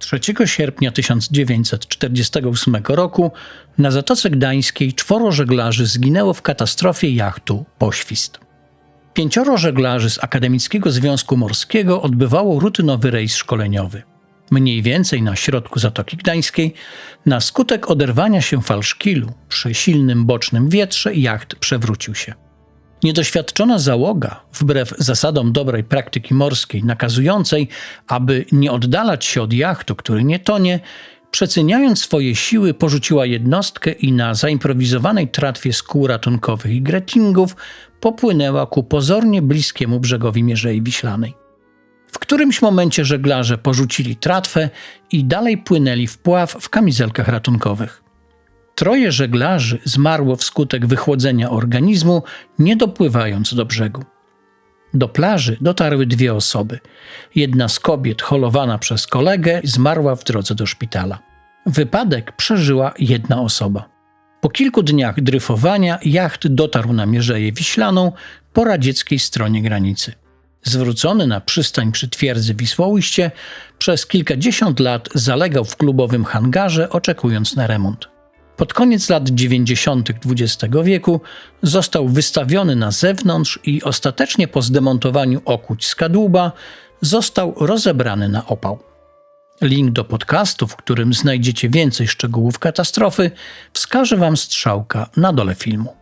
3 sierpnia 1948 roku na Zatoce Gdańskiej czworo żeglarzy zginęło w katastrofie jachtu Poświst. Pięcioro żeglarzy z Akademickiego Związku Morskiego odbywało rutynowy rejs szkoleniowy. Mniej więcej na środku Zatoki Gdańskiej, na skutek oderwania się falszkilu przy silnym bocznym wietrze, jacht przewrócił się. Niedoświadczona załoga, wbrew zasadom dobrej praktyki morskiej nakazującej, aby nie oddalać się od jachtu, który nie tonie, przeceniając swoje siły, porzuciła jednostkę i na zaimprowizowanej tratwie z kół ratunkowych i gretingów popłynęła ku pozornie bliskiemu brzegowi Mierzei Wiślanej. W którymś momencie żeglarze porzucili tratwę i dalej płynęli w pław w kamizelkach ratunkowych. Troje żeglarzy zmarło wskutek wychłodzenia organizmu, nie dopływając do brzegu. Do plaży dotarły dwie osoby. Jedna z kobiet, holowana przez kolegę, zmarła w drodze do szpitala. Wypadek przeżyła jedna osoba. Po kilku dniach dryfowania jacht dotarł na Mierzeję Wiślaną po radzieckiej stronie granicy. Zwrócony na przystań przy twierdzy Wisłoujście, przez kilkadziesiąt lat zalegał w klubowym hangarze, oczekując na remont. Pod koniec lat 90. XX wieku został wystawiony na zewnątrz i ostatecznie po zdemontowaniu okuć z kadłuba został rozebrany na opał. Link do podcastu, w którym znajdziecie więcej szczegółów katastrofy, wskaże Wam strzałka na dole filmu.